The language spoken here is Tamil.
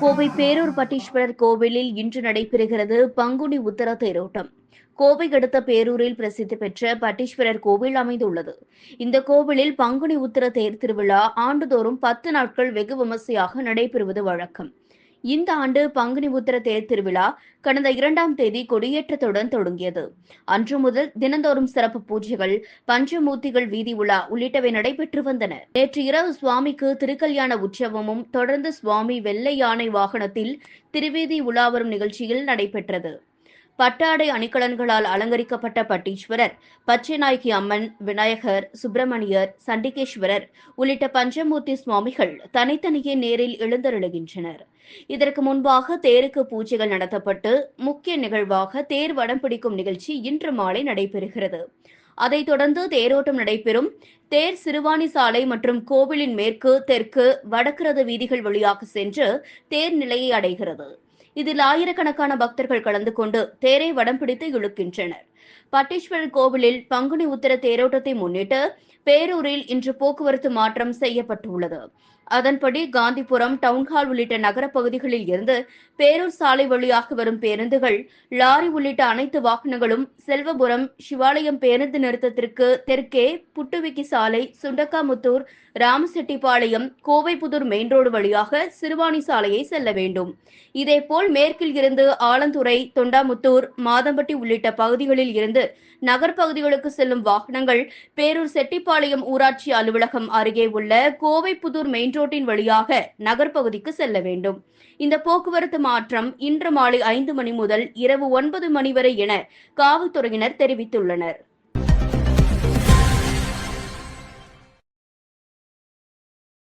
கோவை பேரூர் பட்டீஸ்வரர் கோவிலில் இன்று நடைபெறுகிறது பங்குனி உத்தர தேரோட்டம். கோவை அடுத்த பேரூரில் பிரசித்தி பெற்ற பட்டீஸ்வரர் கோவில் அமைந்துள்ளது. இந்த கோவிலில் பங்குனி உத்தர தேர் திருவிழா ஆண்டுதோறும் பத்து நாட்கள் வெகு விமர்சையாக நடைபெறுவது வழக்கம். இந்த ஆண்டு பங்குனி உத்திர தேர் திருவிழா கடந்த இரண்டாம் தேதி கொடியேற்றத்துடன் தொடங்கியது. அன்று முதல் தினந்தோறும் சிறப்பு பூஜைகள் பஞ்சமூர்த்திகள் வீதி உலா உள்ளிட்டவை நடைபெற்று வந்தன. நேற்று இரவு சுவாமிக்கு திருக்கல்யாண உற்சவமும் தொடர்ந்து சுவாமி வெள்ளை யானை வாகனத்தில் திருவீதி உலா வரும் நிகழ்ச்சியில் நடைபெற்றது. பட்டாடை அணிகலன்களால் அலங்கரிக்கப்பட்ட பட்டீஸ்வரர் பச்சைநாயகி அம்மன் விநாயகர் சுப்பிரமணியர் சண்டிகேஸ்வரர் உள்ளிட்ட பஞ்சமூர்த்தி சுவாமிகள் தனித்தனியே நேரில் எழுந்தருளுகின்றனர். இதற்கு முன்பாக தேருக்கு பூஜைகள் நடத்தப்பட்டு முக்கிய நிகழ்வாக தேர் வடம் பிடிக்கும் நிகழ்ச்சி இன்று மாலை நடைபெறுகிறது. அதைத் தொடர்ந்து தேரோட்டம் நடைபெறும். தேர் சிறுவாணி சாலை மற்றும் கோவிலின் மேற்கு தெற்கு வடக்கு ரத வீதிகள் வழியாக சென்று தேர் நிலையை அடைகிறது. இதில் ஆயிரக்கணக்கான பக்தர்கள் கலந்து கொண்டு தேரை வடம் பிடித்து இழுக்கின்றனர். பட்டீஸ்வரர் கோவிலில் பங்குனி உத்தர தேரோட்டத்தை முன்னிட்டு பேரூரில் இன்று போக்குவரத்து மாற்றம் செய்யப்பட்டுள்ளது. அதன்படி காந்திபுரம் டவுன்ஹால் உள்ளிட்ட நகர பகுதிகளில் இருந்து பேரூர் சாலை வழியாக வரும் பேருந்துகள் லாரி உள்ளிட்ட அனைத்து வாகனங்களும் செல்வபுரம் சிவாலயம் பேருந்து நிறுத்தத்திற்கு தெற்கே புட்டுவிக்கி சாலை சுண்டக்காமுத்தூர் ராமசெட்டிப்பாளையம் கோவைப்புதூர் மெயின் ரோடு வழியாக சிறுவாணி சாலையை செல்ல வேண்டும். இதேபோல் மேற்கில் இருந்து ஆலந்துறை தொண்டாமுத்தூர் மாதம்பட்டி உள்ளிட்ட பகுதிகளில் இருந்து நகர்ப்பகுதிகளுக்கு செல்லும் வாகனங்கள் பேரூர் செட்டிப்பாளையம் ஊராட்சி அலுவலகம் அருகே உள்ள கோவை புதூர் மெயின் ரோட்டின் வழியாக நகர்ப்பகுதிக்கு செல்ல வேண்டும். இந்த போக்குவரத்து மாற்றம் இன்று மாலை ஐந்து மணி முதல் இரவு ஒன்பது மணி வரை என காவல்துறையினர் தெரிவித்துள்ளனர்.